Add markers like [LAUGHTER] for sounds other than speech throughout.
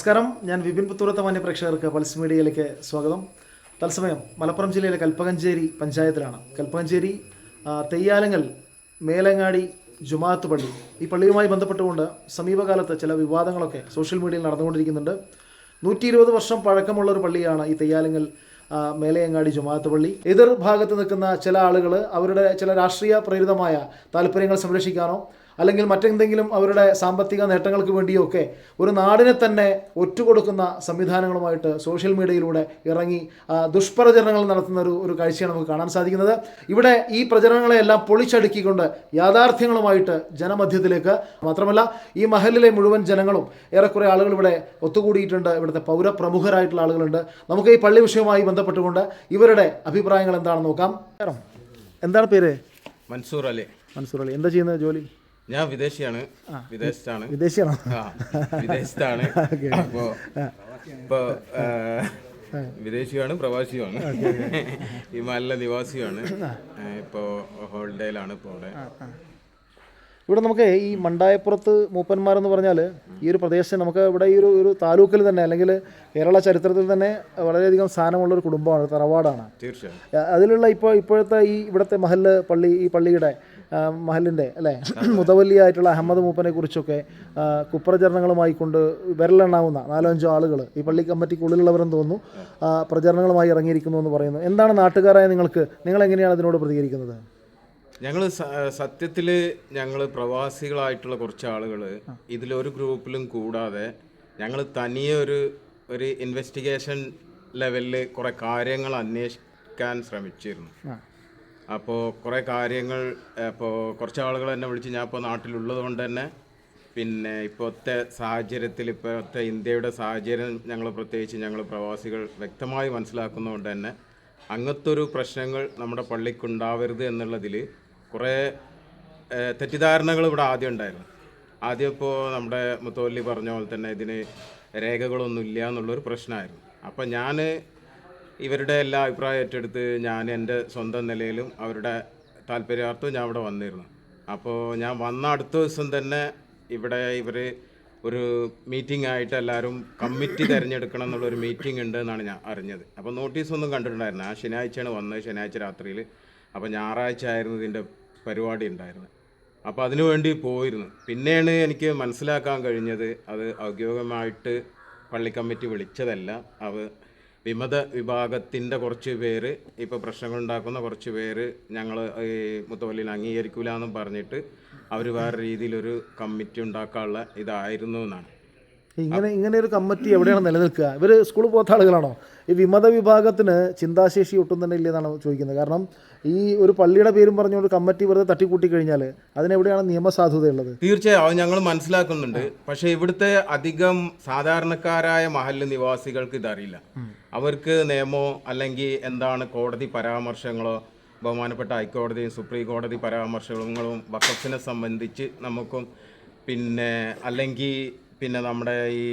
നമസ്കാരം. ഞാൻ വിപിൻ പുത്തൂരത്തെ മാന്യ പ്രേക്ഷകർക്ക് പൾസ് മീഡിയയിലേക്ക് സ്വാഗതം. തത്സമയം മലപ്പുറം ജില്ലയിലെ കൽപ്പകഞ്ചേരി പഞ്ചായത്തിലാണ്. കൽപ്പകഞ്ചേരി തെയ്യാലങ്ങൽ മേലങ്ങാടി ജുമാഅത്ത് പള്ളി ഈ പള്ളിയുമായി ബന്ധപ്പെട്ടുകൊണ്ട് സമീപകാലത്ത് ചില വിവാദങ്ങളൊക്കെ സോഷ്യൽ മീഡിയയിൽ നടന്നുകൊണ്ടിരിക്കുന്നുണ്ട്. നൂറ്റി ഇരുപത് വർഷം പഴക്കമുള്ള ഒരു പള്ളിയാണ് ഈ തെയ്യാലങ്ങൽ മേലയങ്ങാടി ജുമാഅത്ത് പള്ളി. എതിർ ഭാഗത്ത് നിൽക്കുന്ന ചില ആളുകൾ അവരുടെ ചില രാഷ്ട്രീയ പ്രേരിതമായ താല്പര്യങ്ങൾ സംരക്ഷിക്കാനോ അല്ലെങ്കിൽ മറ്റെന്തെങ്കിലും അവരുടെ സാമ്പത്തിക നേട്ടങ്ങൾക്ക് വേണ്ടിയോ ഒക്കെ ഒരു നാടിനെ തന്നെ ഒറ്റുകൊടുക്കുന്ന സംവിധാനങ്ങളുമായിട്ട് സോഷ്യൽ മീഡിയയിലൂടെ ഇറങ്ങി ആ, ദുഷ്പ്രചരണങ്ങൾ നടത്തുന്ന ഒരു ഒരു കാഴ്ചയാണ് നമുക്ക് കാണാൻ സാധിക്കുന്നത്. ഇവിടെ ഈ പ്രചരണങ്ങളെല്ലാം പൊളിച്ചടുക്കിക്കൊണ്ട് യാഥാർത്ഥ്യങ്ങളുമായിട്ട് ജനമധ്യത്തിലേക്ക് മാത്രമല്ല ഈ മഹലിലെ മുഴുവൻ ജനങ്ങളും ഏറെക്കുറെ ആളുകൾ ഇവിടെ ഒത്തുകൂടിയിട്ടുണ്ട്. ഇവിടുത്തെ പൗരപ്രമുഖരായിട്ടുള്ള ആളുകളുണ്ട്. നമുക്ക് ഈ പള്ളി വിഷയവുമായി ബന്ധപ്പെട്ടുകൊണ്ട് ഇവരുടെ അഭിപ്രായങ്ങൾ എന്താണെന്ന് നോക്കാം. എന്താണ് പേര്? മൻസൂർ അലി. മൻസൂർ അലി. എന്താ ചെയ്യുന്നത് ജോലി? ഞാൻ വിദേശിയാണ്. വിദേശത്താണ്. വിദേശിയാണ്? വിദേശത്താണ്. [LAUGHS] അപ്പോ ഇപ്പൊ വിദേശിയാണ് പ്രവാസിയുമാണ്. ഈ [LAUGHS] മല്ല നിവാസിയാണ്. ഇപ്പോ ഹോളിഡേയിലാണ് ഇപ്പോൾ അവിടെ. ഇവിടെ നമുക്ക് ഈ മണ്ടായപ്പുറത്ത് മൂപ്പന്മാരെന്ന് പറഞ്ഞാൽ ഈ ഒരു പ്രദേശം നമുക്ക് ഇവിടെ ഈ ഒരു ഒരു താലൂക്കിൽ തന്നെ അല്ലെങ്കിൽ കേരള ചരിത്രത്തിൽ തന്നെ വളരെയധികം സ്ഥാനമുള്ള ഒരു കുടുംബമാണ് തറവാടാണ്. തീർച്ചയായും. അതിലുള്ള ഇപ്പോൾ ഇപ്പോഴത്തെ ഈ ഇവിടുത്തെ മഹൽ പള്ളി ഈ പള്ളിയുടെ മഹലിന്റെ അല്ലേ? [CLEARS THROAT] മുതവല്ലിയായിട്ടുള്ള അഹമ്മദ് മൂപ്പനെ കുറിച്ചൊക്കെ കുപ്രചരണങ്ങളുമായി കൊണ്ട് വിരലെണ്ണാവുന്ന നാലോ അഞ്ചോ ആളുകൾ ഈ പള്ളി കമ്മിറ്റിക്കുള്ളിലുള്ളവരെന്ന് തോന്നുന്നു പ്രചരണങ്ങളുമായി ഇറങ്ങിയിരിക്കുന്നു എന്ന് പറയുന്നു. എന്താണ് നാട്ടുകാരായ നിങ്ങൾക്ക്? നിങ്ങൾ എങ്ങനെയാണ് അതിനോട് പ്രതികരിക്കുന്നത്? ഞങ്ങൾ സത്യത്തിൽ ഞങ്ങൾ പ്രവാസികളായിട്ടുള്ള കുറച്ച് ആളുകൾ ഇതിലൊരു ഗ്രൂപ്പിലും കൂടാതെ ഞങ്ങൾ തനിയെ ഒരു ഒരു ഇൻവെസ്റ്റിഗേഷൻ ലെവലിൽ കുറേ കാര്യങ്ങൾ അന്വേഷിക്കാൻ ശ്രമിച്ചിരുന്നു. അപ്പോൾ കുറേ കാര്യങ്ങൾ ഇപ്പോൾ കുറച്ച് ആളുകൾ എന്നെ വിളിച്ച് ഞാൻ ഇപ്പോൾ നാട്ടിലുള്ളത് കൊണ്ട് തന്നെ പിന്നെ ഇപ്പോഴത്തെ സാഹചര്യത്തിൽ ഇപ്പോഴത്തെ ഇന്ത്യയുടെ സാഹചര്യം ഞങ്ങൾ പ്രത്യേകിച്ച് ഞങ്ങൾ പ്രവാസികൾ വ്യക്തമായി മനസ്സിലാക്കുന്നതുകൊണ്ട് തന്നെ അങ്ങനത്തെ ഒരു പ്രശ്നങ്ങൾ നമ്മുടെ പള്ളിക്കുണ്ടാവരുത് എന്നുള്ളതിൽ കുറേ തെറ്റിദ്ധാരണകൾ ഇവിടെ ആദ്യം ഉണ്ടായിരുന്നു. ആദ്യം ഇപ്പോൾ നമ്മുടെ മുത്തോല്ലി പറഞ്ഞ പോലെ തന്നെ ഇതിന് രേഖകളൊന്നും ഇല്ല എന്നുള്ളൊരു പ്രശ്നമായിരുന്നു. അപ്പോൾ ഞാൻ ഇവരുടെ എല്ലാ അഭിപ്രായം ഏറ്റെടുത്ത് ഞാൻ എന്റെ സ്വന്തം നിലയിലും അവരുടെ താല്പര്യാർത്ഥവും ഞാൻ ഇവിടെ വന്നിരുന്നു. അപ്പോൾ ഞാൻ വന്ന അടുത്ത ദിവസം തന്നെ ഇവിടെ ഇവർ ഒരു മീറ്റിംഗ് ആയിട്ട് എല്ലാവരും കമ്മിറ്റി തിരഞ്ഞെടുക്കണം എന്നുള്ളൊരു മീറ്റിംഗ് ഉണ്ട് എന്നാണ് ഞാൻ അറിഞ്ഞത്. അപ്പോൾ നോട്ടീസൊന്നും കണ്ടിട്ടുണ്ടായിരുന്നു ആ ശനിയാഴ്ചയാണ് വന്നത് ശനിയാഴ്ച രാത്രിയിൽ. അപ്പോൾ ഞായറാഴ്ച ആയിരുന്നു ഇതിന്റെ പരിപാടി ഉണ്ടായിരുന്നത്. അപ്പോൾ അതിനു വേണ്ടി പോയിരുന്നു. പിന്നെയാണ് എനിക്ക് മനസ്സിലാക്കാൻ കഴിഞ്ഞത് അത് ഔദ്യോഗികമായിട്ട് പള്ളി കമ്മിറ്റി വിളിച്ചതല്ല. അവ വിമത വിഭാഗത്തിന്റെ കുറച്ച് പേര് ഇപ്പോൾ പ്രശ്നങ്ങൾ ഉണ്ടാക്കുന്ന കുറച്ച് പേര് ഞങ്ങൾ ഈ മുത്തവല്ലിൽ അംഗീകരിക്കില്ല എന്നും പറഞ്ഞിട്ട് അവർ വേറെ രീതിയിലൊരു കമ്മിറ്റി ഉണ്ടാക്കാനുള്ള ഇതായിരുന്നു എന്നാണ്. ഇങ്ങനെ ഇങ്ങനെ ഒരു കമ്മിറ്റി എവിടെയാണ് നിലനിൽക്കുക? ഇവർ സ്കൂൾ പോകാത്ത ആളുകളാണോ? ഈ വിമത വിഭാഗത്തിന് ചിന്താശേഷി ഒട്ടും തന്നെ ഇല്ലെന്നാണ് ചോദിക്കുന്നത്. കാരണം ഈ ഒരു പള്ളിയുടെ പേരും പറഞ്ഞുകൊണ്ട് കമ്മിറ്റി വെറുതെ തട്ടിക്കൂട്ടി കഴിഞ്ഞാൽ അതിനെവിടെയാണ് നിയമസാധുതയുള്ളത്? തീർച്ചയായും അത് ഞങ്ങൾ മനസ്സിലാക്കുന്നുണ്ട്. പക്ഷേ ഇവിടുത്തെ അധികം സാധാരണക്കാരായ മഹല്ല് നിവാസികൾക്ക് ഇതറിയില്ല. അവർക്ക് നിയമമോ അല്ലെങ്കിൽ എന്താണ് കോടതി പരാമർശങ്ങളോ ബഹുമാനപ്പെട്ട ഹൈക്കോടതിയും സുപ്രീം കോടതി പരാമർശങ്ങളും വക്കഫിനെ സംബന്ധിച്ച് നമുക്കും പിന്നെ അല്ലെങ്കിൽ പിന്നെ നമ്മുടെ ഈ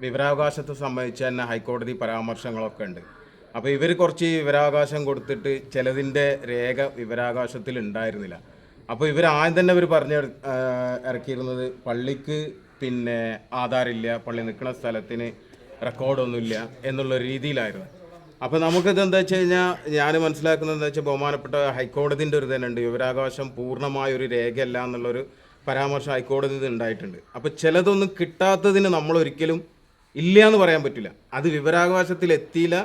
വിവരാവകാശത്തെ സംബന്ധിച്ച് തന്നെ ഹൈക്കോടതി പരാമർശങ്ങളൊക്കെ ഉണ്ട്. അപ്പോൾ ഇവർ കുറച്ച് വിവരാവകാശം കൊടുത്തിട്ട് ചിലതിന്റെ രേഖ വിവരാവകാശത്തിൽ ഉണ്ടായിരുന്നില്ല. അപ്പോൾ ഇവർ ആദ്യം തന്നെ ഇവർ പറഞ്ഞു ഇറക്കിയിരുന്നത് പള്ളിക്ക് പിന്നെ ആധാറില്ല പള്ളി നിൽക്കുന്ന സ്ഥലത്തിന് റെക്കോർഡൊന്നുമില്ല എന്നുള്ള രീതിയിലായിരുന്നു. അപ്പോൾ നമുക്കിത് എന്താ വെച്ച് കഴിഞ്ഞാൽ ഞാൻ മനസ്സിലാക്കുന്നത് എന്താ വെച്ചാൽ ബഹുമാനപ്പെട്ട ഹൈക്കോടതിന്റെ ഒരു തന്നെ ഉണ്ട് വിവരാവകാശം പൂർണമായ ഒരു രേഖയല്ല എന്നുള്ളൊരു പരാമർശം ഹൈക്കോടതി ഉണ്ടായിട്ടുണ്ട്. അപ്പോൾ ചിലതൊന്നും കിട്ടാത്തതിന് നമ്മൾ ഒരിക്കലും ഇല്ല എന്ന് പറയാൻ പറ്റില്ല. അത് വിവരാവകാശത്തിൽ എത്തിയില്ല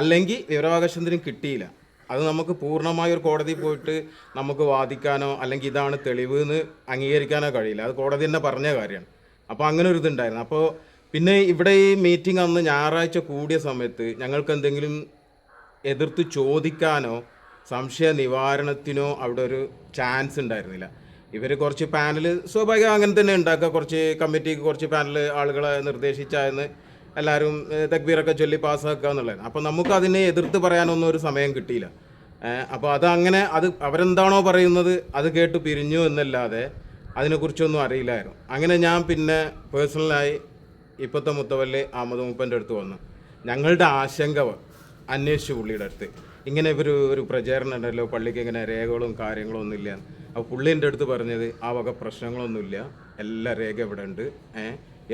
അല്ലെങ്കിൽ വിവരാവകാശത്തിന് കിട്ടിയില്ല. അത് നമുക്ക് പൂർണമായ ഒരു കോടതി പോയിട്ട് നമുക്ക് വാദിക്കാനോ അല്ലെങ്കിൽ ഇതാണ് തെളിവ് എന്ന് അംഗീകരിക്കാനോ കഴിയില്ല. അത് കോടതി തന്നെ പറഞ്ഞ കാര്യമാണ്. അപ്പോൾ അങ്ങനെ ഒരു ഇതുണ്ടായിരുന്നു. അപ്പോൾ പിന്നെ ഇവിടെ ഈ മീറ്റിംഗ് അന്ന് ഞായറാഴ്ച കൂടിയ സമയത്ത് ഞങ്ങൾക്ക് എന്തെങ്കിലും എതിർത്ത് ചോദിക്കാനോ സംശയ നിവാരണത്തിനോ അവിടെ ഒരു ചാൻസ് ഉണ്ടായിരുന്നില്ല. ഇവർ കുറച്ച് പാനൽ സ്വാഭാവികം അങ്ങനെ തന്നെ ഉണ്ടാക്കുക. കുറച്ച് കമ്മിറ്റിക്ക് കുറച്ച് പാനൽ ആളുകളെ നിർദ്ദേശിച്ചായിരുന്നു എല്ലാവരും തക്ബീറൊക്കെ ചൊല്ലി പാസ്സാക്കുക എന്നുള്ളത് അപ്പോൾ നമുക്ക് അതിനെ എതിർത്ത് പറയാനൊന്നും ഒരു സമയം കിട്ടിയില്ല. അപ്പോൾ അത് അങ്ങനെ അത് അവരെന്താണോ പറയുന്നത് അത് കേട്ട് പിരിഞ്ഞു എന്നല്ലാതെ അതിനെക്കുറിച്ചൊന്നും അറിയില്ലായിരുന്നു. അങ്ങനെ ഞാൻ പിന്നെ പേഴ്സണലായി ഇപ്പോഴത്തെ മുത്തവല്ലി അഹമ്മദ് മൂപ്പന്റെ അടുത്ത് വന്നു. ഞങ്ങളുടെ ആശങ്ക അന്വേഷിച്ചു പുള്ളിയുടെ അടുത്ത്. ഇങ്ങനെ ഇവർ ഒരു പ്രചാരണം ഉണ്ടല്ലോ പള്ളിക്ക് ഇങ്ങനെ രേഖകളും കാര്യങ്ങളും ഒന്നും ഇല്ല. അപ്പോൾ പുള്ളീന്റെ അടുത്ത് പറഞ്ഞത് ആ വക പ്രശ്നങ്ങളൊന്നുമില്ല എല്ലാ രേഖ ഇവിടെ ഉണ്ട്. ഏ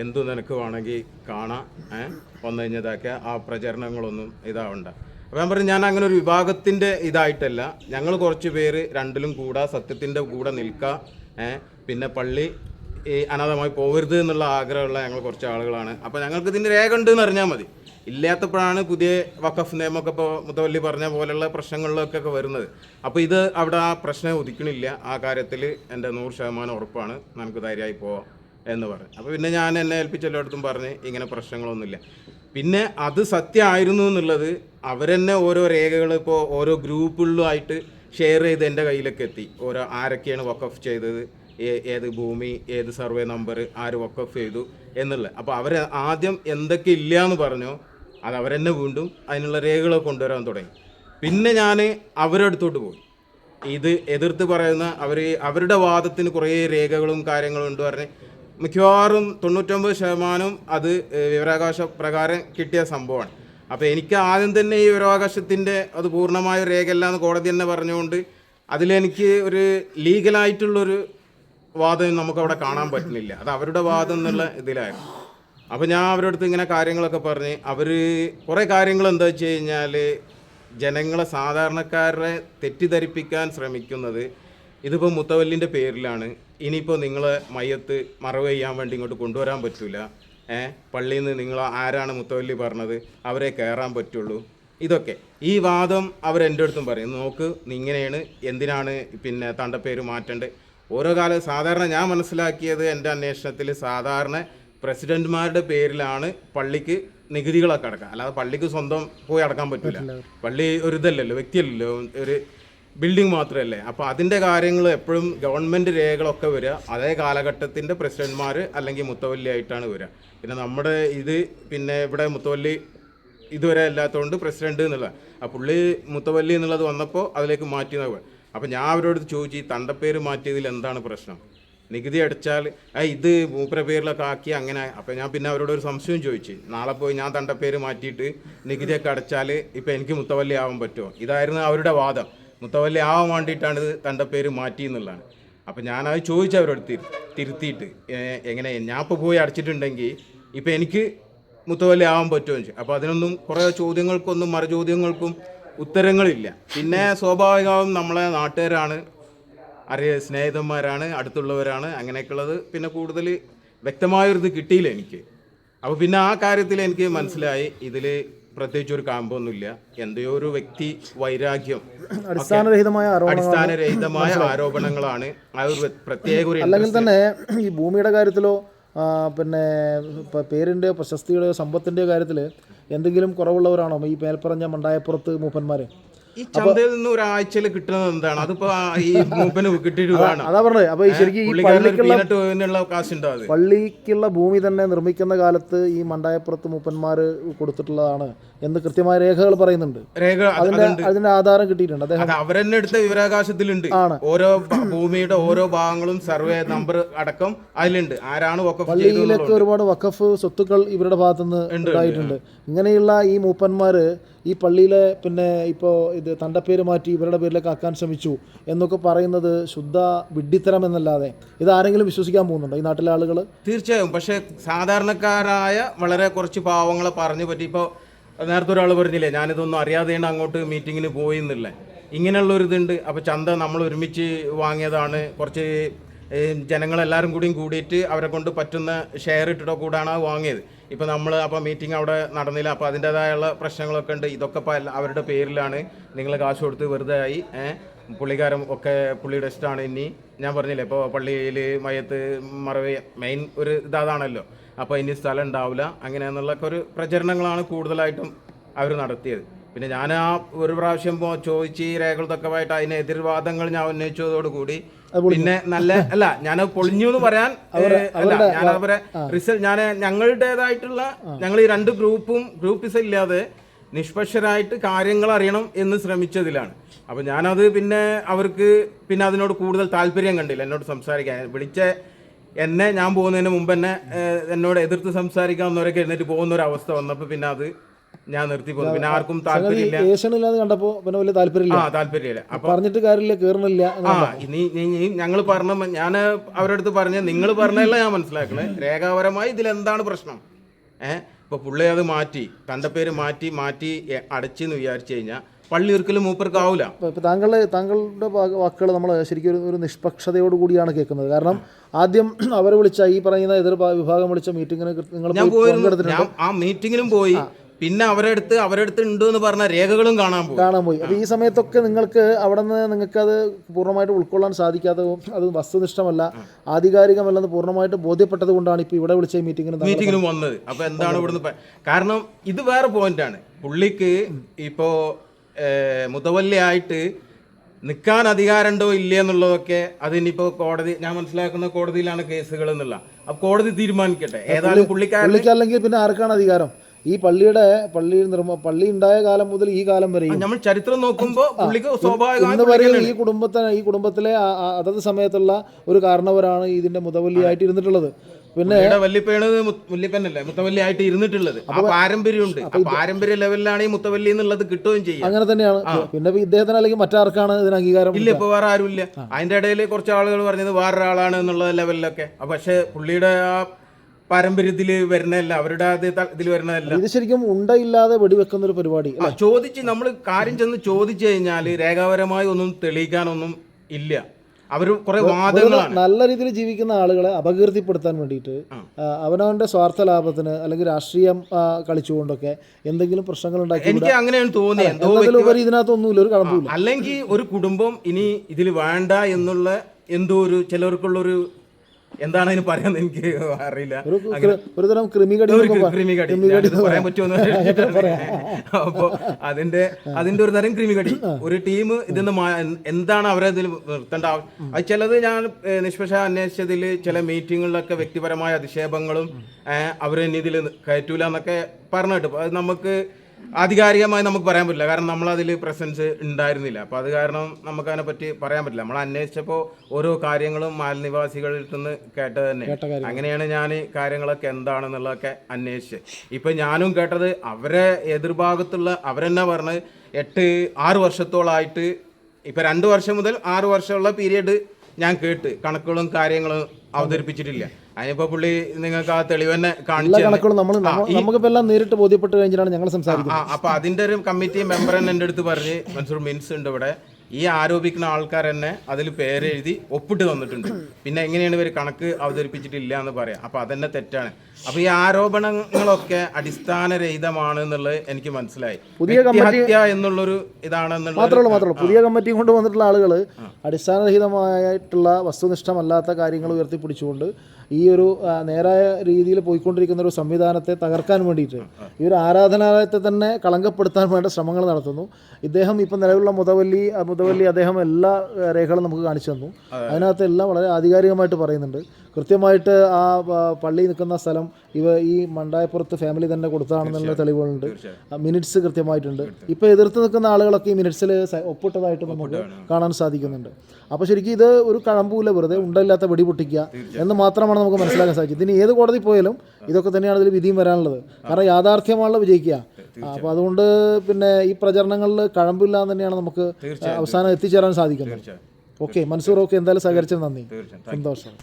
എന്തു നിനക്ക് വേണമെങ്കിൽ കാണാം. ഏഹ് വന്നു കഴിഞ്ഞതൊക്കെ ആ പ്രചരണങ്ങളൊന്നും ഇതാവണ്ട. അപ്പോൾ ഞാൻ പറഞ്ഞു ഞാൻ അങ്ങനെ ഒരു വിഭാഗത്തിന്റെ ഇതായിട്ടല്ല. ഞങ്ങൾ കുറച്ച് പേര് രണ്ടിലും കൂടാ സത്യത്തിന്റെ കൂടെ നിൽക്കുക പിന്നെ പള്ളി ഈ അനാഥമായി പോകരുത് എന്നുള്ള ആഗ്രഹമുള്ള ഞങ്ങൾ കുറച്ച് ആളുകളാണ്. അപ്പോൾ ഞങ്ങൾക്ക് ഇതിന്റെ രേഖ ഉണ്ട് എന്ന് അറിഞ്ഞാൽ മതി. ഇല്ലാത്തപ്പോഴാണ് പുതിയ വഖഫ് നിയമമൊക്കെ ഇപ്പോൾ മുത്തവല്ലി പറഞ്ഞ പോലെയുള്ള പ്രശ്നങ്ങളിലൊക്കെ വരുന്നത്. അപ്പോൾ ഇത് അവിടെ ആ പ്രശ്നം ഉദിക്കണില്ല ആ കാര്യത്തിൽ എന്റെ നൂറ് ശതമാനം ഉറപ്പാണ്. നമുക്ക് ധൈര്യമായി പോവാം എന്ന് പറഞ്ഞു. അപ്പോൾ പിന്നെ ഞാൻ എന്നെ ഏൽപ്പിച്ച എല്ലായിടത്തും പറഞ്ഞ് ഇങ്ങനെ പ്രശ്നങ്ങളൊന്നുമില്ല. പിന്നെ അത് സത്യമായിരുന്നു എന്നുള്ളത് അവരെന്നെ ഓരോ രേഖകൾ ഇപ്പോൾ ഓരോ ഗ്രൂപ്പുകളിലുമായിട്ട് ഷെയർ ചെയ്ത് എന്റെ കയ്യിലൊക്കെ എത്തി. ഓരോ ആരൊക്കെയാണ് വക്കഫ് ചെയ്തത് ഏത് ഭൂമി ഏത് സർവേ നമ്പർ ആര് വക്കഫ് ചെയ്തു എന്നുള്ളത്. അപ്പോൾ അവർ ആദ്യം എന്തൊക്കെ ഇല്ല എന്ന് പറഞ്ഞു അത് അവരെന്നെ വീണ്ടും അതിനുള്ള രേഖകളൊക്കെ കൊണ്ടുവരാൻ തുടങ്ങി. പിന്നെ ഞാൻ അവരുടെ അടുത്തോട്ട് പോയി. ഇത് എതിർത്ത് പറയുന്ന അവർ അവരുടെ വാദത്തിന് കുറേ രേഖകളും കാര്യങ്ങളും ഉണ്ട് പറഞ്ഞ് മിക്കവാറും തൊണ്ണൂറ്റൊമ്പത് ശതമാനം അത് വിവരാവകാശ പ്രകാരം കിട്ടിയ സംഭവമാണ്. അപ്പോൾ എനിക്ക് ആദ്യം തന്നെ ഈ വിവരാവകാശത്തിന്റെ അത് പൂർണമായ രേഖയല്ല എന്ന് കോടതി തന്നെ പറഞ്ഞുകൊണ്ട് അതിലെനിക്ക് ഒരു ലീഗലായിട്ടുള്ളൊരു വാദം നമുക്കവിടെ കാണാൻ പറ്റുന്നില്ല. അത് അവരുടെ വാദം എന്നുള്ള ഇതിലായിരുന്നു. അപ്പോൾ ഞാൻ അവരുടെ അടുത്ത് ഇങ്ങനെ കാര്യങ്ങളൊക്കെ പറഞ്ഞ് അവർ കുറേ കാര്യങ്ങൾ എന്താ വെച്ച് കഴിഞ്ഞാൽ ജനങ്ങളെ സാധാരണക്കാരെ തെറ്റിദ്ധരിപ്പിക്കാൻ ശ്രമിക്കുന്നത് ഇതിപ്പോൾ മുത്തവല്ലിന്റെ പേരിലാണ്. ഇനിയിപ്പോൾ നിങ്ങളെ മയ്യത്ത് മറവ് ചെയ്യാൻ വേണ്ടി ഇങ്ങോട്ട് കൊണ്ടുവരാൻ പറ്റില്ല ഏ? പള്ളിയിൽ നിന്ന് നിങ്ങൾ ആരാണ് മുത്തവല്ലി പറഞ്ഞത്? അവരെ കയറാൻ പറ്റുള്ളൂ. ഇതൊക്കെ. ഈ വാദം അവരെന്റെ അടുത്തും പറയും. നോക്ക് ഇങ്ങനെയാണ് എന്തിനാണ് പിന്നെ തണ്ടപ്പേര് മാറ്റേണ്ടത്? ഓരോ കാലം സാധാരണ ഞാൻ മനസ്സിലാക്കിയത് എന്റെ അന്വേഷണത്തിൽ സാധാരണ പ്രസിഡന്റുമാരുടെ പേരിലാണ് പള്ളിക്ക് നികുതികളൊക്കെ അടക്കാം. അല്ലാതെ പള്ളിക്ക് സ്വന്തം പോയി അടക്കാൻ പറ്റില്ല പള്ളി ഒരു ഇതല്ലല്ലോ വ്യക്തിയല്ലല്ലോ ഒരു ബിൽഡിംഗ് മാത്രമല്ലേ. അപ്പോൾ അതിന്റെ കാര്യങ്ങൾ എപ്പോഴും ഗവൺമെന്റ് രേഖകളൊക്കെ വരിക. അതേ കാലഘട്ടത്തിന്റെ പ്രസിഡന്റ്മാർ അല്ലെങ്കിൽ മുത്തവല്ലി ആയിട്ടാണ് വരിക. പിന്നെ നമ്മുടെ ഇത് പിന്നെ ഇവിടെ മുത്തവല്ലി ഇതുവരെ അല്ലാത്തതുകൊണ്ട് പ്രസിഡന്റ് എന്നുള്ള ആ പുള്ളി മുത്തവല്ലി എന്നുള്ളത് വന്നപ്പോൾ അതിലേക്ക് മാറ്റി അപ്പോൾ ഞാൻ അവരോട് ചോദിച്ചു ഈ തണ്ടപ്പേര് മാറ്റിയതിൽ എന്താണ് പ്രശ്നം? നികുതി അടിച്ചാൽ ആ ഇത് മൂപ്പര പേരിലൊക്കെ ആക്കി അങ്ങനെ. അപ്പോൾ ഞാൻ പിന്നെ അവരോട് ഒരു സംശയം ചോദിച്ചു നാളെ പോയി ഞാൻ തണ്ടപ്പേര് മാറ്റിയിട്ട് നികുതിയൊക്കെ അടച്ചാൽ ഇപ്പോൾ എനിക്ക് മുത്തവല്ലി ആവാൻ പറ്റുമോ? ഇതായിരുന്നു അവരുടെ വാദം. മുത്തവല്ലി ആവാൻ വേണ്ടിയിട്ടാണ് ഇത് തണ്ടപ്പേര് മാറ്റി എന്നുള്ളതാണ്. അപ്പോൾ ഞാനത് ചോദിച്ചു അവരോട് തിരു തിരുത്തിയിട്ട് എങ്ങനെ? ഞാൻ ഇപ്പോൾ പോയി അടച്ചിട്ടുണ്ടെങ്കിൽ ഇപ്പോൾ എനിക്ക് മുത്തവല്ലി ആവാൻ പറ്റുമോ? ചോദിച്ചു. അപ്പോൾ അതിനൊന്നും കുറേ ചോദ്യങ്ങൾക്കൊന്നും മറുചോദ്യങ്ങൾക്കും ഉത്തരങ്ങളില്ല. പിന്നെ സ്വാഭാവികവും നമ്മളെ നാട്ടുകാരാണ്. അറിയ സ്നേഹിതന്മാരാണ് അടുത്തുള്ളവരാണ് അങ്ങനെയൊക്കെയുള്ളത്. പിന്നെ കൂടുതൽ വ്യക്തമായൊരിത് കിട്ടിയില്ല എനിക്ക്. അപ്പോൾ പിന്നെ ആ കാര്യത്തിൽ എനിക്ക് മനസ്സിലായി ഇതിൽ പ്രത്യേകിച്ച് ഒരു കാമ്പൊന്നുമില്ല. എന്തെയോ ഒരു വ്യക്തി വൈരാഗ്യം അടിസ്ഥാനരഹിതമായ അടിസ്ഥാനരഹിതമായ ആരോപണങ്ങളാണ്. ആ ഒരു പ്രത്യേക ഒരു അല്ലെങ്കിൽ തന്നെ ഈ ഭൂമിയുടെ കാര്യത്തിലോ പിന്നെ പ- പേരിന്റെയോ പ്രശസ്തിയുടെയോ സമ്പത്തിന്റെയോ കാര്യത്തിൽ എന്തെങ്കിലും കുറവുള്ളവരാണോ ഈ മേൽപ്പറഞ്ഞ മണ്ടായപ്പുറത്ത് മൂപ്പന്മാർ ഈ ചന്തയിൽ നിന്ന് ഒരാഴ്ചയിൽ കിട്ടുന്നത് എന്താണ്? അതിപ്പോ ഈ മൂപ്പന് കിട്ടി വേണം. അതാ പറഞ്ഞത്. അപ്പൊ ശരിക്കും ഈ പള്ളിക്കുള്ള കാശുണ്ടോ അത്? പള്ളിക്കുള്ള ഭൂമി തന്നെ നിർമ്മിക്കുന്ന കാലത്ത് ഈ മണ്ടായപ്പുറത്ത് മൂപ്പന്മാര് കൊടുത്തിട്ടുള്ളതാണ് എന്ന് കൃത്യമായ രേഖകൾ പറയുന്നുണ്ട്. രേഖ അത് അതിന്റെ അതിന്റെ ആധാരം കിട്ടിയിട്ടുണ്ട്. അദ്ദേഹം അവരെന്നെ എടുത്ത വിവരാകാശത്തിലുണ്ട്. ഓരോ ഭൂമിയുടെ ഓരോ ഭാഗങ്ങളും സർവേ നമ്പർ അടക്കം അതിലുണ്ട്. ആരാണ് വക്കഫ് പള്ളിയിലൊക്കെ ഒരുപാട് വക്കഫ് സ്വത്തുക്കൾ ഇവരുടെ ഭാഗത്തുനിന്ന് ഉണ്ടായിട്ടുണ്ട്. ഇങ്ങനെയുള്ള ഈ മൂപ്പന്മാർ ഈ പള്ളിയിലെ പിന്നെ ഇപ്പോൾ ഇത് തന്റെ പേര് മാറ്റി ഇവരുടെ പേരിലേക്ക് ആക്കാൻ ശ്രമിച്ചു എന്നൊക്കെ പറയുന്നത് ശുദ്ധ വിഡ്ഢിത്തരം എന്നല്ലാതെ ഇത് ആരെങ്കിലും വിശ്വസിക്കാൻ പോകുന്നുണ്ടോ? ഈ നാട്ടിലെ ആളുകൾ തീർച്ചയായും. പക്ഷേ സാധാരണക്കാരായ വളരെ കുറച്ച് പാവങ്ങളെ പറഞ്ഞു പറ്റി. ഇപ്പോൾ നേരത്തെ ഒരാൾ പറഞ്ഞില്ലേ ഞാനിതൊന്നും അറിയാതെയാണ് അങ്ങോട്ട് മീറ്റിങ്ങിന് പോയി എന്നില്ല ഇങ്ങനെയുള്ളൊരിതുണ്ട്. അപ്പോൾ ചന്ത നമ്മൾ ഒരുമിച്ച് വാങ്ങിയതാണ്. കുറച്ച് ജനങ്ങളെല്ലാവരും കൂടിയും കൂടിയിട്ട് അവരെ കൊണ്ട് പറ്റുന്ന ഷെയർ ഇട്ടിട്ടോ കൂടാണ് അത് വാങ്ങിയത്? ഇപ്പോൾ നമ്മൾ അപ്പോൾ മീറ്റിംഗ് അവിടെ നടന്നില്ല. അപ്പോൾ അതിന്റേതായുള്ള പ്രശ്നങ്ങളൊക്കെ ഉണ്ട്. ഇതൊക്കെ ഇപ്പോൾ അവരുടെ പേരിലാണ് നിങ്ങൾ കാശ് കൊടുത്ത് വെറുതെ ആയി പുള്ളിക്കാരൻ ഒക്കെ പുള്ളിയുടെ ഇഷ്ടമാണ് ഇനി ഞാൻ പറഞ്ഞില്ലേ ഇപ്പോൾ പള്ളിയിൽ മയത്ത് മറവ് മെയിൻ ഒരു ഇതാണല്ലോ അപ്പോൾ ഇനി സ്ഥലം ഉണ്ടാവില്ല അങ്ങനെയെന്നുള്ളൊക്കെ ഒരു പ്രചരണങ്ങളാണ് കൂടുതലായിട്ടും അവർ നടത്തിയത്. പിന്നെ ഞാൻ ആ ഒരു പ്രാവശ്യം ചോദിച്ച് ഈ ആയിട്ട് അതിന് എതിർവാദങ്ങൾ ഞാൻ ഉന്നയിച്ചതോടുകൂടി പിന്നെ നല്ല അല്ല ഞാൻ പൊളിഞ്ഞു എന്ന് പറയാൻ [LAUGHS] ഞാൻ അവരെ റിസൾട്ട് ഞാൻ ഞങ്ങളുടേതായിട്ടുള്ള ഞങ്ങൾ ഈ രണ്ട് ഗ്രൂപ്പും ഗ്രൂപ്പ് ഇല്ലാതെ നിഷ്പക്ഷരായിട്ട് കാര്യങ്ങൾ അറിയണം എന്ന് ശ്രമിച്ചതിലാണ്. അപ്പോൾ ഞാനത് പിന്നെ അവർക്ക് പിന്നെ അതിനോട് കൂടുതൽ താല്പര്യം കണ്ടില്ല. എന്നോട് സംസാരിക്കാൻ. വിളിച്ച എന്നെ ഞാൻ പോകുന്നതിന് മുമ്പ് തന്നെ എന്നോട് എതിർത്ത് സംസാരിക്കാവുന്നവരൊക്കെ എന്നിട്ട് പോകുന്ന ഒരു അവസ്ഥ വന്നപ്പോൾ പിന്നെ അത് ഞാൻ നിർത്തി പോകും പിന്നെ ആർക്കും താല്പര്യമില്ല. ഏഷ്യനില്ലാന്ന് കണ്ടപ്പോൾ പിന്നെ വലിയ താല്പര്യമില്ല. ആ താല്പര്യമില്ല. അപ്പൊ പറഞ്ഞിട്ട് കാര്യമില്ല കേറണില്ല ആ ഇനി ഞങ്ങൾ പറഞ്ഞ ഞാൻ അവരുടെ അടുത്ത് പറഞ്ഞ നിങ്ങൾ പറഞ്ഞതല്ല ഞാൻ മനസ്സിലാക്കണേ. രേഖാപരമായി ഇതിൽ എന്താണ് പ്രശ്നം? ഏഹ് ഇപ്പൊ പുള്ളി അത് മാറ്റി തന്റെ പേര് മാറ്റി മാറ്റി അടച്ചെന്ന് വിചാരിച്ചു കഴിഞ്ഞാൽ പള്ളി ഒരിക്കലും മൂപ്പർക്ക് ആവില്ല താങ്കൾ താങ്കളുടെ വാക്കുകൾ നമ്മൾ ശരിക്കും ഒരു ഒരു നിഷ്പക്ഷതയോട് കൂടിയാണ് കേൾക്കുന്നത്. കാരണം ആദ്യം അവരെ വിളിച്ച ഈ പറയുന്ന എതിർ വിഭാഗം വിളിച്ച മീറ്റിങ്ങിന് നിങ്ങൾ ആ മീറ്റിങ്ങിലും പോയി. പിന്നെ അവരുടെ അടുത്ത് അവരുടെ അടുത്ത് ഉണ്ട് എന്ന് പറഞ്ഞ രേഖകളും കാണാൻ പോയി. കാണാൻ പോയി. അപ്പോൾ ഈ സമയത്തൊക്കെ നിങ്ങൾക്ക് അവിടെ നിന്ന് നിങ്ങൾക്ക് അത് പൂർണമായിട്ട് ഉൾക്കൊള്ളാൻ സാധിക്കാത്തതും അത് വസ്തുനിഷ്ഠമല്ല ആധികാരികമല്ലെന്ന് പൂർണമായിട്ട് ബോധ്യപ്പെട്ടത് കൊണ്ടാണ് ഇപ്പോൾ ഇവിടെ വിളിച്ച മീറ്റിംഗിന് മീറ്റിംഗിന് വന്നത്. അപ്പൊ എന്താണ് ഇവിടുന്ന് കാരണം ഇത് വേറെ പോയിന്റാണ് പുള്ളിക്ക് ഇപ്പോ മുതവല്ലയായിട്ട് മുതവല്ലിയായിട്ട് നിൽക്കാൻ അധികാരമുണ്ടോ ഇല്ലേ എന്നുള്ളതൊക്കെ അതിനിപ്പോ കോടതി ഞാൻ മനസ്സിലാക്കുന്ന കോടതിയിലാണ് കേസുകൾ എന്നുള്ള. അപ്പൊ കോടതി തീരുമാനിക്കട്ടെ. ഏതായാലും പുള്ളിക്കാരൻ അല്ലെങ്കിൽ പിന്നെ ആർക്കാണ് അധികാരം? ഈ പള്ളിയുടെ പള്ളി നിർമ്മ പള്ളി ഉണ്ടായ കാലം മുതൽ ഈ കാലം വരെയും നമ്മൾ ചരിത്രം നോക്കുമ്പോൾ ഇന്ന് വരെയും ഈ കുടുംബത്തിന് ഈ കുടുംബത്തിലെ അതത് സമയത്തുള്ള ഒരു കാരണവരാണ് ഇതിന്റെ മുതവല്ലിയായിട്ട് ഇരുന്നിട്ടുള്ളത്. പിന്നെ മുല്ലിപ്പനല്ലേ? മുത്തവല്ലി ആയിട്ട് ഇരുന്നിട്ടുള്ളത്. പാരമ്പര്യമുണ്ട്. പാരമ്പര്യ ലെവലിലാണ് ഈ മുത്തവല്ലി എന്നുള്ളത് കിട്ടുകയും ചെയ്യും. അങ്ങനെ തന്നെയാണ്. പിന്നെ ഇദ്ദേഹത്തിന് അല്ലെങ്കിൽ മറ്റാർക്കാണ് ഇതിന് അംഗീകാരം ഇല്ല ഇപ്പൊ വേറെ ആരുമില്ല. അതിന്റെ ഇടയിൽ കുറച്ച് ആളുകൾ പറഞ്ഞത് വേറൊരാളാണ് എന്നുള്ള ലെവലിലൊക്കെ. പക്ഷെ പുള്ളിയുടെ ആ പാരമ്പര്യത്തിൽ വരുന്നതല്ല അവരുടെ അത് ഇതിൽ വരുന്നതല്ല. ഇത് ശരിക്കും ഉണ്ടയില്ലാതെ വെടിവെക്കുന്ന ഒരു പരിപാടി ചോദിച്ച് നമ്മൾ കാര്യം ചെന്ന് ചോദിച്ചു കഴിഞ്ഞാൽ രേഖാപരമായി ഒന്നും തെളിയിക്കാനൊന്നും ഇല്ല. അവർ കുറെ വാദങ്ങളാണ്. നല്ല രീതിയിൽ ജീവിക്കുന്ന ആളുകളെ അപകീർത്തിപ്പെടുത്താൻ വേണ്ടിയിട്ട് അവനവന്റെ സ്വാർത്ഥ ലാഭത്തിന് അല്ലെങ്കിൽ രാഷ്ട്രീയം കളിച്ചുകൊണ്ടൊക്കെ എന്തെങ്കിലും പ്രശ്നങ്ങൾ ഉണ്ടാക്കി എനിക്ക് അങ്ങനെയാണ് തോന്നിയത്. ഇതിനകത്തൊന്നുമില്ല ഒരു കഴമ്പില്ല അല്ലെങ്കിൽ ഒരു കുടുംബം ഇനി ഇതിൽ വേണ്ട എന്നുള്ള എന്തോ ഒരു ചിലർക്കുള്ളൊരു എന്താണ് അതിന് പറയാന്ന് എനിക്ക് അറിയില്ല. ഒരുതരം കൃ- ഒരു തരം കൃമികടി ഒരു എന്നൊക്കെ പറ- ക്രിമികടി ക്രിമികടി പറയാൻ പറ്റുമെന്ന് [LAUGHS] അപ്പൊ അതിന്റെ അതിന്റെ ഒരു തരം ക്രിമികടി ഒരു ടീം ഇതിന്ന് എന്താണ് അവരെ ഇതിൽ നിർത്തേണ്ട അത് ചിലത് ഞാൻ നിഷ്പക്ഷ അന്വേഷിച്ചതിൽ ചില മീറ്റിങ്ങുകളിലൊക്കെ വ്യക്തിപരമായ അധിക്ഷേപങ്ങളും അവരെ ഇതിൽ കയറ്റൂല എന്നൊക്കെ പറഞ്ഞു കേട്ടു അത് നമുക്ക് ആധികാരികമായി നമുക്ക് പറയാൻ പറ്റില്ല. കാരണം നമ്മൾ അതിൽ പ്രസൻസ് ഉണ്ടായിരുന്നില്ല. അപ്പോൾ അത് കാരണം നമുക്ക് അതിനെ പറ്റി പറയാൻ പറ്റില്ല. നമ്മൾ അന്വേഷിച്ചപ്പോൾ ഓരോ കാര്യങ്ങളും മാലിനിവാസികളിൽ നിന്ന് കേട്ടത് തന്നെ. അങ്ങനെയാണ് ഞാൻ കാര്യങ്ങളൊക്കെ എന്താണെന്നുള്ളതൊക്കെ അന്വേഷിച്ചത്. ഇപ്പം ഞാനും കേട്ടത് അവരെ എതിർഭാഗത്തുള്ള അവരെന്നെ പറഞ്ഞ് എട്ട് ആറ് വർഷത്തോളായിട്ട് ഇപ്പം രണ്ട് വർഷം മുതൽ ആറ് വർഷമുള്ള പീരീഡ് ഞാൻ കേട്ട്. കണക്കുകളും കാര്യങ്ങളും അവതരിപ്പിച്ചിട്ടില്ല. അതിനിപ്പോ പുള്ളി നിങ്ങൾക്ക് ആ തെളിവ് തന്നെ കാണിച്ചു കണക്കുകളും നമ്മൾ നമുക്കിപ്പോ എല്ലാം നേരിട്ട് ബോധ്യപ്പെട്ട് കഴിഞ്ഞിട്ടാണ് ഞങ്ങൾ സംസാരിക്കുന്നത്. അപ്പൊ അതിന്റെ ഒരു കമ്മിറ്റി മെമ്പർ തന്നെ എന്റെ അടുത്ത് പറഞ്ഞ് മൻസൂർ മിൻസ് ഉണ്ട് ഇവിടെ. ഈ ആരോപിക്കുന്ന ആൾക്കാർ തന്നെ അതിൽ പേരെഴുതി ഒപ്പിട്ട് തന്നിട്ടുണ്ട്. പിന്നെ എങ്ങനെയാണ് ഇവർ കണക്ക് അവതരിപ്പിച്ചിട്ടില്ല എന്ന് പറയാം. അപ്പൊ അതന്നെ തെറ്റാണ്. അപ്പൊ ഈ ആരോപണങ്ങളൊക്കെ അടിസ്ഥാനരഹിതമാണ് എന്നുള്ളത് എനിക്ക് മനസ്സിലായി. പുതിയ കമ്മിറ്റി- എന്നുള്ളൊരു ഇതാണെന്നുള്ള മാത്രമല്ല മാത്രമല്ല. പുതിയ കമ്മിറ്റി കൊണ്ട് വന്നിട്ടുള്ള ആളുകൾ അടിസ്ഥാനരഹിതമായിട്ടുള്ള വസ്തുനിഷ്ഠമല്ലാത്ത കാര്യങ്ങൾ ഉയർത്തിപ്പിടിച്ചുകൊണ്ട് ഈ ഒരു നേരായ രീതിയിൽ പോയിക്കൊണ്ടിരിക്കുന്ന ഒരു സംവിധാനത്തെ തകർക്കാൻ വേണ്ടിയിട്ട് ഈ ഒരു ആരാധനാലയത്തെ തന്നെ കളങ്കപ്പെടുത്താൻ വേണ്ട ശ്രമങ്ങൾ നടത്തുന്നു. ഇദ്ദേഹം ഇപ്പം നിലവിലുള്ള മുതവല്ലി മുതവല്ലി അദ്ദേഹം എല്ലാ രേഖകളും നമുക്ക് കാണിച്ചു തന്നു. അതിനകത്ത് എല്ലാം വളരെ ആധികാരികമായിട്ട് പറയുന്നുണ്ട്. കൃത്യമായിട്ട് ആ, പള്ളി നിൽക്കുന്ന സ്ഥലം ഇവ ഈ മണ്ടായപ്പുറത്ത് ഫാമിലി തന്നെ കൊടുത്താണെന്നുള്ള തെളിവുകളുണ്ട്. മിനിറ്റ്സ് കൃത്യമായിട്ടുണ്ട്. ഇപ്പോൾ എതിർത്ത് നിൽക്കുന്ന ആളുകളൊക്കെ ഈ മിനിറ്റ്സിൽ ഒപ്പിട്ടതായിട്ട് നമുക്ക് കാണാൻ സാധിക്കുന്നുണ്ട്. അപ്പോൾ ശരിക്കും ഇത് ഒരു കഴമ്പൂല വെറുതെ ഉണ്ടല്ലാത്ത വെടി പൊട്ടിക്കുക എന്ന് മാത്രമാണ് നമുക്ക് മനസ്സിലാക്കാൻ സാധിച്ചത്. ഇതിന് ഏത് കോടതി പോയാലും ഇതൊക്കെ തന്നെയാണ് ഇതിൽ വിധിയും വരാനുള്ളത്. കാരണം യാഥാർത്ഥ്യമാണല്ലോ വിജയിക്കുക. അപ്പോൾ അതുകൊണ്ട് പിന്നെ ഈ പ്രചരണങ്ങളിൽ കഴമ്പില്ല എന്ന് തന്നെയാണ് നമുക്ക് അവസാനം എത്തിച്ചേരാൻ സാധിക്കുന്നത്. ഓക്കെ മൻസൂർ ഓക്കെ എന്തായാലും സഹകരിച്ചത് നന്ദി. സന്തോഷം.